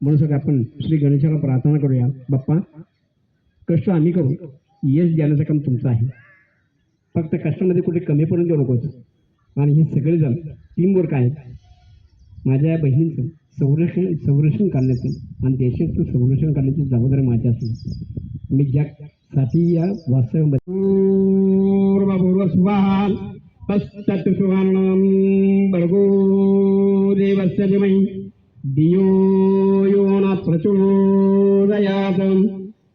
म्हणून आपण. श्री गणेशाला प्रार्थना करूया. बाप्पा कष्ट आम्ही करू. यश देण्याचं काम तुमचं आहे. फक्त कष्टामध्ये कुठे कमी पडून देऊ नकोच आणि हे सगळेजण टीमवर्क आहेत. माझ्या या बहिणींचं संरक्षण संरक्षण करण्याचं आणि देशाचं संरक्षण करण्याची जबाबदारी माझी असेल. मी ज्यासाठी या वास्तव्य स्वाहाल पश्चात सुवर्णम भर्गो देवस्य धीमहि धियो प्रचोदयात्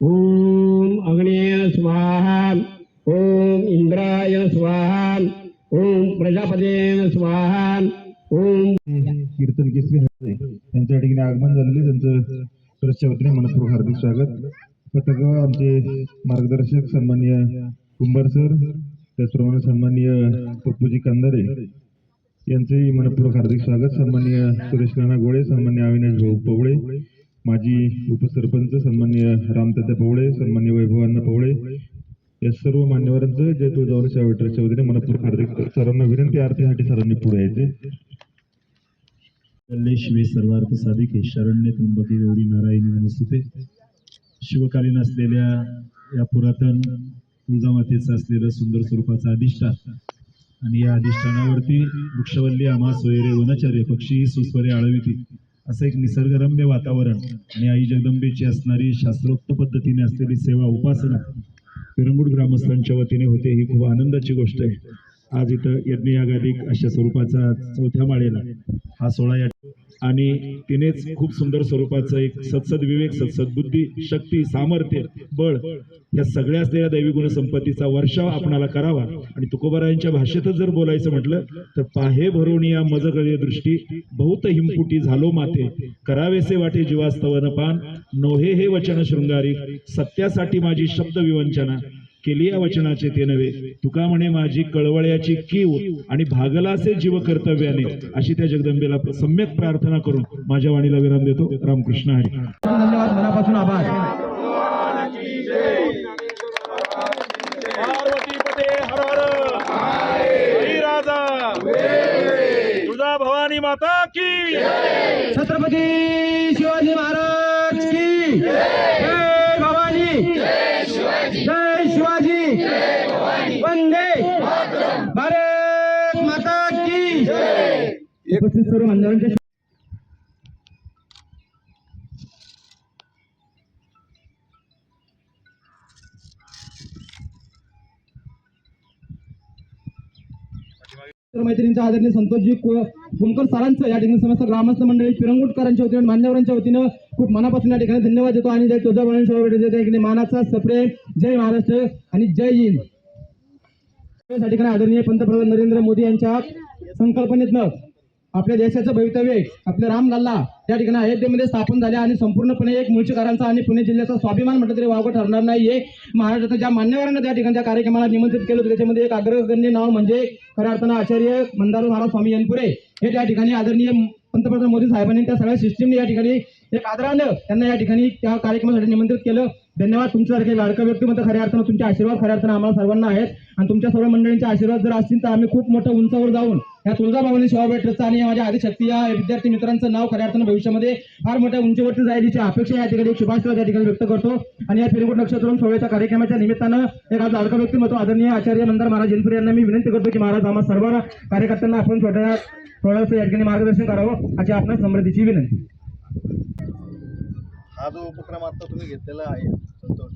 ओम अग्नेय स्वाहा ओम इंद्राय स्वाहा ओम प्रजापतेन स्वाहा ओम कीर्तन केसरी त्यांच्या यांच्या ठिकाणी आगमन झालेले त्यांचं सुरक्षा वतीने मनपूर्वक हार्दिक स्वागत. पथक आमचे मार्गदर्शक सन्मान्य कुंभार सर त्याचप्रमाणे सन्मान्य पप्पूजी कांदारे यांचेही मनपूर्वक हार्दिक स्वागत. सन्मान्य सुरेश राणा गोळे सन्मान्य अविनाश भाऊ पवळे माजी उपसरपंच सन्मान्य रामदादा पवळे सन्मान्य वैभवांना पवळे या सर्व मान्यवरांचं जय तुळजावणी सेवा वतीने मनपूर हार्दिक सरांना विनंती आरतीसाठी सरांनी पुढे यायचे. कल्ले सर्वार्थ साधिके शरण्य त्र्यंबके गौरी नारायणी नमस्ते शिवकालीन असलेल्या या पुरातन तुळजामातेचं असलेलं सुंदर स्वरूपाचं अधिष्ठान आणि या अधिष्ठानावरती वृक्षवल्ली आम्हा सोयरे वनचर्य पक्षी सुस्वरे आळविती असं एक निसर्गरम्य वातावरण आणि आई जगदंबेची असणारी शास्त्रोक्त पद्धतीने असलेली सेवा उपासना पिरंगुड ग्रामस्थांच्या वतीने होते ही खूप आनंदाची गोष्ट आहे. आज इथं यज्ञयागाधिक अशा स्वरूपाचा चौथ्या माळेला हा सोहळा या आणि तिनेच खूप सुंदर स्वरूपाचं एक सत्सद विवेक सत्सद बुद्धी शक्ती सामर्थ्य बळ या सगळ्या असलेल्या दैवी गुण संपत्तीचा वर्षाव आपणाला करावा. आणि तुकोबारायांच्या भाषेतच जर बोलायचं म्हटलं तर पाहे भरून या मजगळे दृष्टी बहुत हिमपुटी झालो माते करावेसे वाटे जीवास्तवन पान नोहे हे वचन शृंगारी सत्यासाठी माझी शब्द विवंचना केली या वचनाचे ते नव्हे. तुका म्हणे माझी कळवळ्याची कीव आणि भागलासे जीव कर्तव्याने अशी त्या जगदंबेला सम्यक प्रार्थना करून माझ्या वाणीला विराम देतो. रामकृष्ण हरी. धन्यवाद मनापासून आभार. पार्वती पते हर हर. हरी राजा. तुळजा भवानी माता की? छत्रपती शिवाजी महाराज की? जय भवानी जय शिवाजी वंदे भारत माता की उपस्थित सर्व मैत्रिणींच्या आदरणीय संतोषजी को- कुमकर सरांचं या ठिकाणी समस्त ग्रामस्थ मंडळी पिरंगुटकरांच्या वतीने मान्यवरांच्या वतीनं खूप मनापासून या ठिकाणी धन्यवाद देतो. आणि जय तुझा ठिकाणी मानाचा सप्रेम जय महाराष्ट्र आणि जय हिंद. या ठिकाणी आदरणीय पंतप्रधान नरेंद्र मोदी यांच्या संकल्पनेतनं आपल्या देशाचं भवितव्य आपले राम लल्ला या ठिकाणी अयोध्येमध्ये स्थापन झाले आणि संपूर्णपणे एक मुळशीकरांचा आणि पुणे जिल्ह्याचा स्वाभिमान म्हटलं तरी वावगं ठरणार नाही हे महाराष्ट्राच्या ज्या मान्यवरांना त्या ठिकाणच्या कार्यक्रमाला निमंत्रित केलं होतं त्याच्यामध्ये एक अग्रगण्य नाव म्हणजे खऱ्या अर्थानं आचार्य मंदारू महाराज स्वामी यनपुरे हे त्या ठिकाणी आदरणीय पंतप्रधान मोदी साहेबांनी त्या सगळ्या सिस्टीमने या ठिकाणी एक आदरानं त्यांना या ठिकाणी त्या कार्यक्रमासाठी निमंत्रित केलं. धन्यवाद तुमच्यासारखे लाडकं व्यक्तिमत्व खऱ्या अर्थानं तुमचे आशीर्वाद खऱ्या अर्थानं आम्हाला सर्वांना आहेत. आणि तुमच्या सर्व मंडळींचे आशीर्वाद जर असतील तर आम्ही खूप मोठं उंचावर जाऊन या तुळजाभवानी सेवा ट्रस्टचं आणि या माझ्या आदिशक्ती या विद्यार्थी मित्रांचं नाव खऱ्या अर्थानं भविष्यामध्ये फार मोठ्या उंचीवरती जाईल याची अपेक्षा या ठिकाणी एक त्या ठिकाणी व्यक्त करतो. आणि या फिरगुट नक्षत्र सोहळ्याच्या कार्यक्रमाच्या निमित्तानं एक आज लाडकं व्यक्तिमत्व आदरणीय आचार्य मंदार महाराज जिनपुरे यांना मी विनंती करतो की महाराज आम्हा सर्व कार्यकर्त्यांना आपण छोट्या थोडंसं या ठिकाणी मार्गदर्शन करावं अशी आपणास समृद्धीची विनंती. हा जो उपक्रम आता तुम्ही घेतलेला आहे संतोष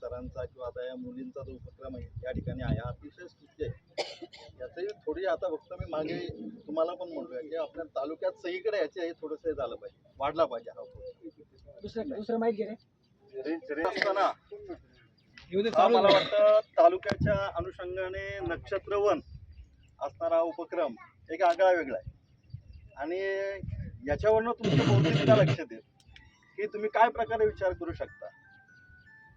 सरांचा किंवा आता या मुलींचा जो उपक्रम आहे या ठिकाणी आहे हा अतिशय स्तुत्य आहे. याचंही थोडी आता फक्त मी मागे तुम्हाला पण म्हणतोय की आपल्या तालुक्यात सगळीकडे याचे हे थोडंसं झालं पाहिजे वाढला पाहिजे हा उपक्रम. रे- रे- असताना मला वाटतं तालुक्याच्या अनुषंगाने नक्षत्रवन असणारा उपक्रम एक आगळा वेगळा आहे. आणि याच्यावरनं तुमचं बौद्धिकता लक्षात येत की तुम्ही काय प्रकारे विचार करू शकता?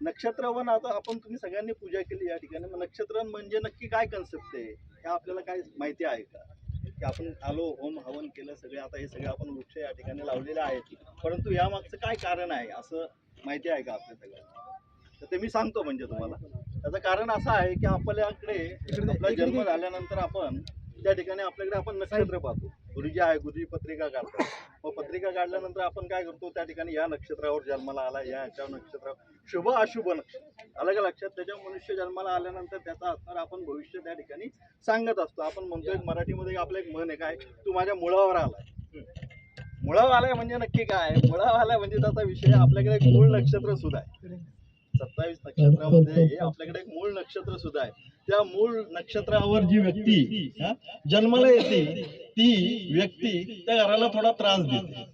नक्षत्रवन आता आपण तुम्ही सगळ्यांनी पूजा केली या ठिकाणी. मग नक्षत्रवन म्हणजे नक्की काय कन्सेप्ट आहे? हे आपल्याला काय माहिती आहे का? की आपण आलो होम हवन केलं सगळे आता हे सगळे आपण वृक्ष या ठिकाणी लावलेले आहेत. परंतु यामागचं काय कारण आहे असं माहिती आहे का आपल्या सगळ्यांना? तर ते मी सांगतो म्हणजे तुम्हाला. त्याचं कारण असं आहे की आपल्याकडे आपला जन्म झाल्यानंतर आपण त्या ठिकाणी आपल्याकडे आपण नक्षत्र पाहतो. गुरुजी आहे गुरुजी पत्रिका काढतात. मग पत्रिका काढल्यानंतर आपण काय करतो त्या ठिकाणी या नक्षत्रावर जन्माला आला या ह्याच्या नक्षत्रावर. शुभ अशुभ नक्षत्र. अलग लक्षात त्याच्या मनुष्य जन्माला आल्यानंतर त्याचा असणार आपण भविष्य त्या ठिकाणी सांगत असतो. आपण म्हणतोय मराठीमध्ये आपलं एक म्हण आहे काय? तू माझ्या मुळावर आलाय. मुळावर आलाय म्हणजे नक्की काय? मुळावर आलाय म्हणजे त्याचा विषय आपल्याकडे एक मूळ नक्षत्र सुद्धा आहे. सत्तावीस नक्षत्रामध्ये आपल्याकडे एक मूळ नक्षत्र सुद्धा आहे. त्या मूळ नक्षत्रावर जी व्यक्ती हा, जन्माला येते ती व्यक्ती त्या घराला थोडा त्रास देते.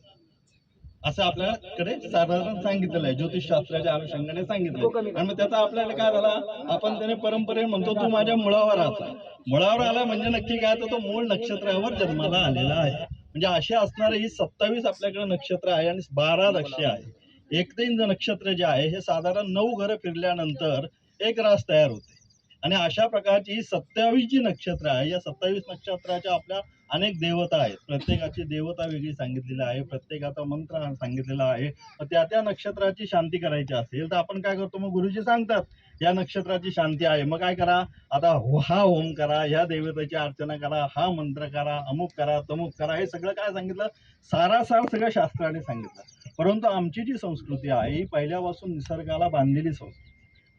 असं आपल्याकडे साधारण सांगितलेलं आहे ज्योतिष शास्त्राच्या अनुषंगाने सांगितलं आणि मग त्याचा आपल्याला काय झाला? आपण त्याने परंपरेने म्हणतो तू माझ्या मुळावर आला. मुळावर आला म्हणजे नक्की काय? तर तो मूळ नक्षत्रावर जन्माला आलेला आहे. म्हणजे असे असणारे ही सत्तावीस आपल्याकडे नक्षत्र आहे आणि बारा लक्ष्य आहे. एक तीन नक्षत्र जे आहे हे साधारण नऊ घरं फिरल्यानंतर एक रास तयार होते. आणि अशा प्रकारची ही सत्तावीस जी नक्षत्र आहे या सत्तावीस नक्षत्राच्या आपल्या अनेक देवता आहेत. प्रत्येकाची देवता वेगळी सांगितलेली आहे प्रत्येकाचा मंत्र सांगितलेला आहे. मग त्या त्या नक्षत्राची शांती करायची असेल तर आपण काय करतो? मग गुरुजी सांगतात या नक्षत्राची शांती आहे. मग काय करा? आता हो- हा होम करा ह्या देवतेची अर्चना करा हा मंत्र करा अमुक करा तमुक करा हे सगळं काय सांगितलं? सारासार सगळं शास्त्राने सांगितलं. परंतु आमची जी संस्कृती आहे ही पहिल्यापासून निसर्गाला बांधलेली संस्कृती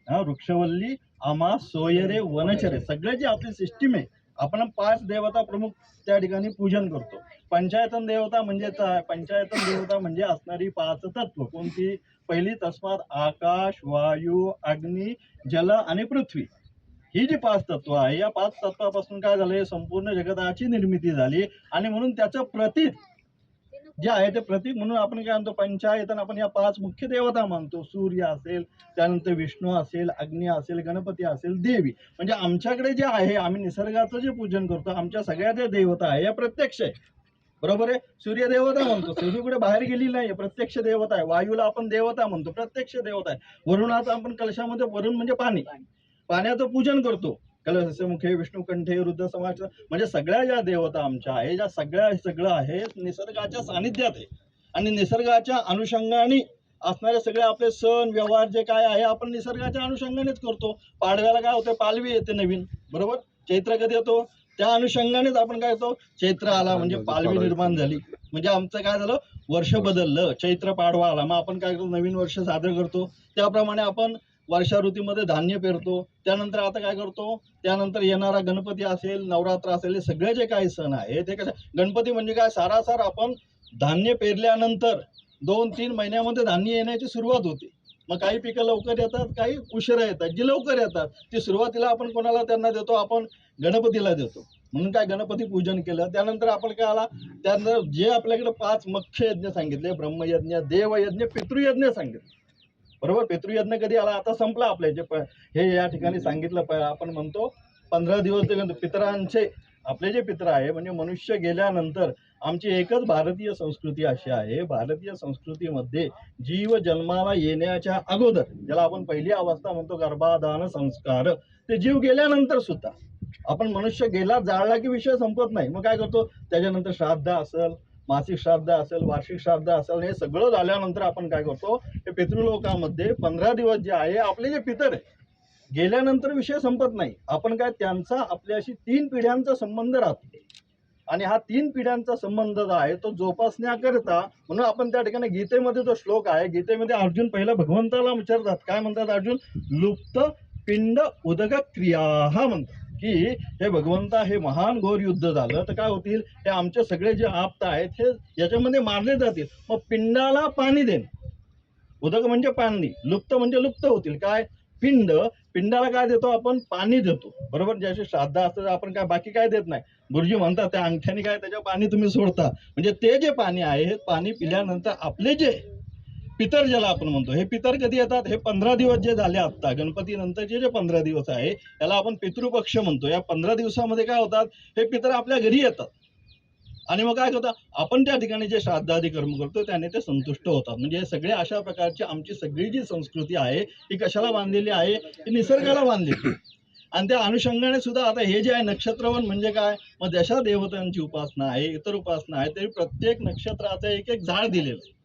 वृक्षवल्ली आमा सोयरे वनचरे सगळे जे आपली सिस्टीम आहे आपण पाच देवता प्रमुख त्या ठिकाणी पूजन करतो. पंचायतन देवता म्हणजे पंचायतन देवता म्हणजे असणारी पाच तत्व कोणती? पहिली तस्मात आकाश वायू अग्नी जल आणि पृथ्वी. ही जी पाच तत्व आहे या पाच तत्वापासून काय झालंय? संपूर्ण जगताची निर्मिती झाली आणि म्हणून त्याचं प्रतीक जे आहे ते प्रतीक म्हणून आपण काय म्हणतो? पंचायतन आपण या पाच मुख्य देवता मानतो. सूर्य असेल त्यानंतर विष्णू असेल अग्नी असेल गणपती असेल देवी. म्हणजे आमच्याकडे जे आहे आम्ही निसर्गाचं जे पूजन करतो आमच्या सगळ्या ज्या देवता आहे या प्रत्यक्ष आहे. बरोबर आहे? सूर्य देवता म्हणतो. सूर्य कुठे बाहेर गेलेली नाही प्रत्यक्ष देवता आहे. वायूला आपण देवता म्हणतो. प्रत्यक्ष देवता आहे. वरुणाचा आपण कलशामध्ये वरुण म्हणजे पाणी. पाण्याचं पूजन करतो. कलश मुखे विष्णुकंठे रुद्र समाज म्हणजे सगळ्या ज्या देवता आमच्या आहे ज्या सगळ्या सगळं आहे निसर्गाच्या सानिध्यात आहे. आणि निसर्गाच्या अनुषंगाने असणारे सगळे आपले सण व्यवहार जे काय आहे आपण निसर्गाच्या अनुषंगानेच करतो. पाडव्याला काय होतं पालवी येते नवीन. बरोबर? चैत्र कधी येतो त्या अनुषंगानेच आपण काय येतो चैत्र आला म्हणजे पालवी निर्माण झाली. म्हणजे आमचं काय झालं? वर्ष बदललं. चैत्र पाडवा आला. मग आपण काय करतो? नवीन वर्ष साजरं करतो. त्याप्रमाणे आपण वर्षा ऋतूमध्ये धान्य पेरतो. त्यानंतर आता काय करतो? त्यानंतर येणारा गणपती असेल नवरात्र असेल हे सगळे जे काही सण आहे ते कसं गणपती म्हणजे काय? सारासार आपण धान्य पेरल्यानंतर दोन तीन महिन्यामध्ये धान्य येण्याची सुरुवात होते. मग काही पिकं लवकर येतात काही उशिरा येतात. जी लवकर येतात ती सुरुवातीला आपण कोणाला त्यांना देतो? आपण गणपतीला देतो. म्हणून काय गणपती पूजन केलं. त्यानंतर आपण काय आला? त्यानंतर जे आपल्याकडे पाच मुख्य यज्ञ सांगितले ब्रह्मयज्ञ देवयज्ञ पितृयज्ञ सांगितले. बरोबर पितृयज्ञ कधी आला? आता संपला आपले जे प- हे या ठिकाणी सांगितलं प- आपण म्हणतो पंधरा दिवस ते पितरांचे आपले जे पित्र आहे म्हणजे मनुष्य गेल्यानंतर आमची एकच भारतीय संस्कृती अशी आहे भारतीय संस्कृतीमध्ये जीव जन्माला येण्याच्या अगोदर ज्याला आपण पहिली अवस्था म्हणतो गर्भाधान संस्कार ते जीव गेल्यानंतर सुद्धा. आपण मनुष्य गेला जाळला की विषय संपत नाही. मग काय करतो? त्याच्यानंतर श्राद्ध असेल मासिक श्राद्ध असेल वार्षिक श्राद्ध असेल हे सगळं झाल्यानंतर आपण काय करतो हे पितृलोकामध्ये पंधरा दिवस जे आहे आपले जे पितर आहे गेल्यानंतर विषय संपत नाही. आपण काय त्यांचा आपल्याशी तीन पिढ्यांचा संबंध राहतो. आणि हा तीन पिढ्यांचा संबंध जो आहे तो जोपासण्याकरता म्हणून आपण त्या ठिकाणी गीतेमध्ये जो श्लोक आहे गीतेमध्ये अर्जुन पहिला भगवंताला विचारतात. काय म्हणतात अर्जुन? लुप्त पिंड उदक क्रिया हा म्हणतात. की हे भगवंता हे महान घोर युद्ध झालं तर काय होतील? हे आमचे सगळे जे आप्त आहेत हे याच्यामध्ये मारले जातील. मग पिंडाला पाणी देन उदक म्हणजे पाणी लुप्त म्हणजे लुप्त होतील. काय? पिंड. पिंडाला काय देतो आपण? पाणी देतो. बरोबर? ज्याची श्राद्धा असतं आपण काय बाकी काय देत नाही. गुरुजी म्हणतात त्या अंगठ्याने काय त्याच्या पाणी तुम्ही सोडता. म्हणजे ते जे पाणी आहे हे पाणी पिल्यानंतर आपले जे पितर ज्याला आपण म्हणतो हे पितर कधी येतात? हे पंधरा दिवस जे झाले आता गणपती नंतरचे जे पंधरा दिवस आहे याला आपण पितृपक्ष म्हणतो. या पंधरा दिवसामध्ये काय होतात? हे पितर आपल्या घरी येतात. आणि मग काय करतात? आपण त्या ठिकाणी जे श्राद्धादी कर्म करतो त्याने ते संतुष्ट होतात. म्हणजे हे सगळे अशा प्रकारची आमची सगळी जी संस्कृती आहे ही कशाला बांधलेली आहे? ही निसर्गाला बांधलेली आणि त्या अनुषंगाने सुद्धा आता हे जे आहे नक्षत्रवन म्हणजे काय? मग जशा देवतांची उपासना आहे इतर उपासना आहे तरी प्रत्येक नक्षत्राचं एक एक झाड दिलेलं आहे.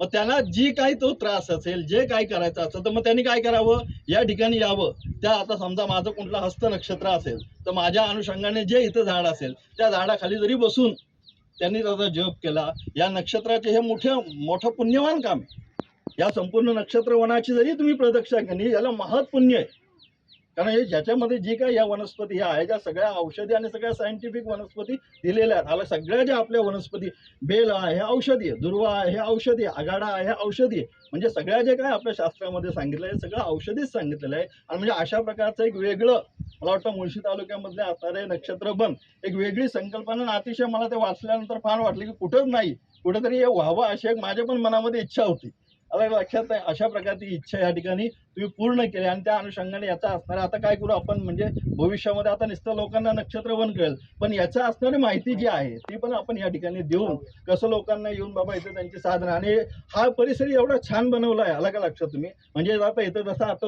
मग त्याला जी काही तो त्रास असेल जे काही करायचं असेल तर मग त्यांनी काय करावं? या ठिकाणी यावं. त्या आता समजा माझं कुठलं हस्त नक्षत्र असेल तर माझ्या अनुषंगाने जे इथं झाड असेल त्या झाडाखाली जरी बसून त्यांनी त्याचा जप केला या नक्षत्राचे हे मोठे मोठं पुण्यवान काम आहे. या संपूर्ण नक्षत्रवनाची जरी तुम्ही प्रदक्षिणा केली याला महत्पुण्य आहे. कारण हे ज्याच्यामध्ये जी काही या वनस्पती ह्या आहे ज्या सगळ्या औषधी आणि सगळ्या सायंटिफिक वनस्पती दिलेल्या आहेत. आला सगळ्या ज्या आपल्या वनस्पती बेल आहे हे औषधी आहे दुर्वा आहे हे औषधी आहे आगाडा आहे हे औषधी आहे. म्हणजे सगळ्या जे काय आपल्या शास्त्रामध्ये सांगितलं आहे सगळं औषधीच सांगितलेलं आहे. आणि म्हणजे अशा प्रकारचं एक वेगळं मला वाटतं मुळशी तालुक्यामधले असणारे नक्षत्र बन एक वेगळी संकल्पना अतिशय मला ते वाचल्यानंतर फार वाटलं की कुठंच नाही. कुठेतरी हे व्हावं अशी एक माझ्या पण मनामध्ये इच्छा होती. आता लक्षात आहे अशा प्रकारची इच्छा या ठिकाणी तुम्ही पूर्ण केली आणि त्या अनुषंगाने याचा असणार आता काय करू आपण? म्हणजे भविष्यामध्ये आता नुसतं लोकांना नक्षत्र वन कळेल. पण याचा असणारी माहिती जी आहे ती पण आपण या ठिकाणी देऊन कसं लोकांना येऊन बाबा इथे त्यांची साधनं आणि हा परिसर एवढा छान बनवला आहे आला का लक्षात तुम्ही? म्हणजे आता इथं जसं आता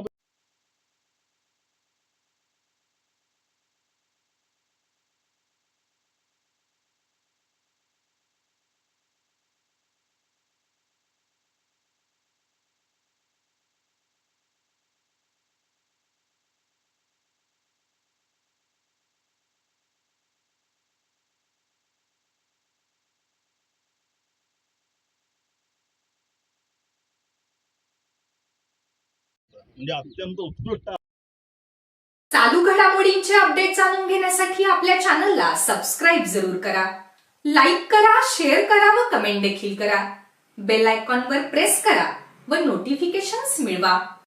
म्हणजे अत्यंत उत्कृष्ट चालू घडामोडींचे अपडेट जाणून घेण्यासाठी आपल्या चॅनलला सबस्क्राईब जरूर करा. लाईक करा शेअर करा व कमेंट देखील करा. बेल आयकॉनवर प्रेस करा व नोटिफिकेशन्स मिळवा.